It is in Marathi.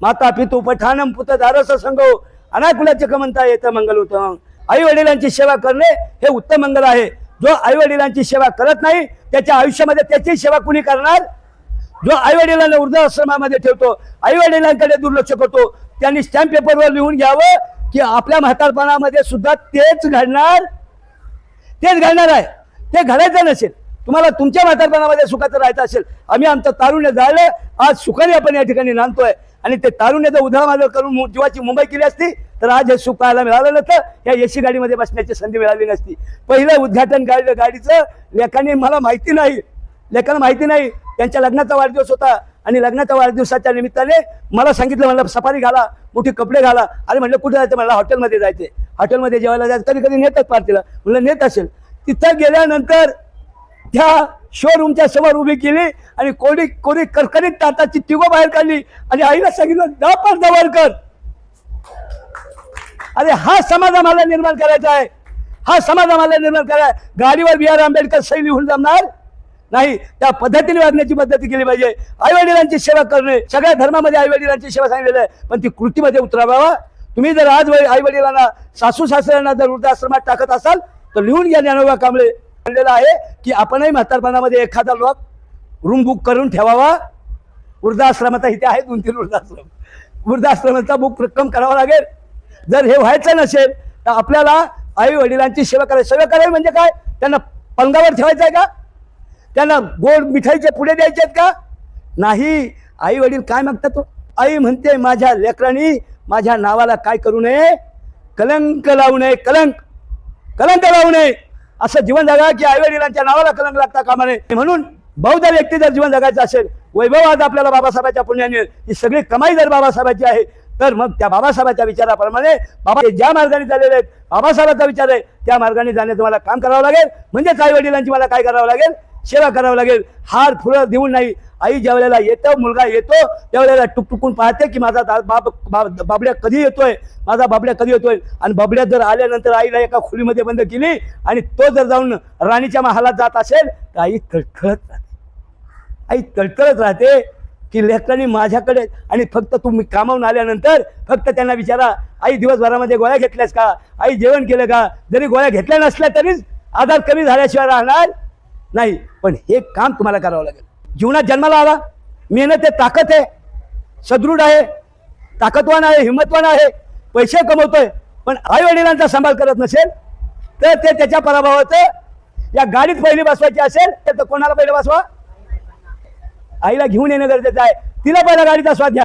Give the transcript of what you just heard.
माता पितू पठाणम पुत दारस संघ अनाकुलाचे कमंता येतं मंगल उत्तम आई वडिलांची सेवा करणे हे उत्तम मंगल आहे. जो आई वडिलांची सेवा करत नाही त्याच्या आयुष्यामध्ये त्याची सेवा कुणी करणार? जो आई वडिलांना वृद्धाश्रमामध्ये ठेवतो आई वडिलांकडे दुर्लक्ष करतो त्यांनी स्टॅम्प पेपरवर लिहून घ्यावं की आपल्या म्हातारपणामध्ये सुद्धा तेच घडणार? तेच घडणार आहे. ते घडायचं नसेल. तुम्हाला तुमच्या म्हातारपणामध्ये सुखाचं राहायचं असेल. आम्ही आमचं तारुण्य जाळलं आज सुखाने आपण या ठिकाणी नांदतोय. आणि ते तारुण्याचा उधाळमादळ करून जीवाची मुंबई केली असती तर आज हे सुख पाहायला मिळालं नसतं या एसी गाडीमध्ये बसण्याची संधी मिळाली नसती. पहिलं उद्घाटन गाडी गाडीचं लेखाने मला माहिती नाही. लेखाला माहिती नाही. त्यांच्या लग्नाचा वाढदिवस होता. आणि लग्नाच्या वाढदिवसाच्या निमित्ताने मला सांगितलं म्हणलं सफारी घाला मोठे कपडे घाला. अरे म्हणलं कुठे जायचं? म्हणलं हॉटेलमध्ये जायचे हॉटेलमध्ये जेवायला जायचं. कधी कधी नेतात पार्टीला. म्हणलं नेत असेल. तिथं गेल्यानंतर त्या शोरूमच्या समोर उभी केली आणि कोणी कोणी करकरीत ताटाची तिगो बाहेर काढली आणि आईला सांगितलं जा पडदा कर. अरे हा समाज आम्हाला निर्माण करायचा आहे. हा समाज आम्हाला निर्माण करायचा आहे. गाडीवर बी आर आंबेडकर सही लिहून जमणार? नाही. त्या पद्धतीने वागण्याची पद्धती केली पाहिजे. आईवडिलांची सेवा करणे. सगळ्या धर्मामध्ये आई वडिलांची सेवा सांगितलेली आहे. पण ती कृतीमध्ये उतरावा. तुम्ही जर आज आई वडिलांना सासू सासऱ्यांना जर वृद्धाश्रमात टाकत असाल तर लिहून घ्या ज्ञानोबा कांबळे. म्हणलेलं आहे की आपणही म्हातारपणामध्ये एखादा लोक रूम बुक करून ठेवावा. वृद्धाश्रमाचा इथे आहे दोन तीन वृद्धाश्रम. वृद्धाश्रमाचा बुक रक्कम करावा लागेल. जर हे व्हायचं नसेल तर आपल्याला आई वडिलांची सेवा करायची सेवा करावी म्हणजे काय? त्यांना पलंगावर ठेवायचं आहे का? त्यांना गोड मिठाईचे पुढे द्यायचे आहेत का? नाही. आई वडील काय मागतात? आई म्हणते माझ्या लेकरांनी माझ्या नावाला काय करू नये? कलंक लावू नये कलंक. कलंक लावू नये. असं जीवन जगा की आई वडिलांच्या नावाला कलंक लागता कामा नये म्हणून बौद्ध व्यक्ती जर जीवन जगायचं असेल वैभव आज आपल्याला बाबासाहेबांच्या पुण्याने ही सगळी कमाई जर बाबासाहेबांची आहे तर मग त्या बाबासाहेबांच्या विचाराप्रमाणे बाबा ज्या मार्गाने चाललेले आहेत बाबासाहेबांचा विचार आहे त्या मार्गाने जाणे तुम्हाला काम करावं लागेल. म्हणजेच आई वडिलांची मला काय करावं लागेल? सेवा करावं लागेल. हार फुलं देऊन नाही आई ज्या वेळेला येतो मुलगा येतो त्यावेळेला टुकटुकून पाहते की माझा दा- बाब बाब- बाबड्या कधी येतोय? माझा बाबड्या कधी येतोय? आणि बाबड्या जर आल्यानंतर आईला एका खोलीमध्ये बंद केली आणि तो जर जाऊन राणीच्या महालात जात असेल तर आई तळतळत राहते. आई तळतळत राहते की लेकरांनी माझ्याकडे आणि फक्त तुम्ही कामावून आल्यानंतर फक्त त्यांना विचारा आई दिवसभरामध्ये गोळ्या घेतल्यास का? आई जेवण केलं का? जरी गोळ्या घेतल्या नसल्या तरीच आधार कमी झाल्याशिवाय राहणार नाही. पण हे काम तुम्हाला करावं लागेल. जीवनात जन्माला आला. मेहनत आहे ताकद आहे. सदृढ आहे ताकदवान आहे हिंमतवान आहे. पैसे कमवतोय पण आई वडिलांचा सांभाळ करत नसेल तर ते त्याच्या पराभवाचं या गाडीत पहिली बसवायची असेल तर कोणाला पहिले बसवा? आईला घेऊन येणं गरजेचं आहे. तिला पहिला गाडीचा स्वाद घ्या.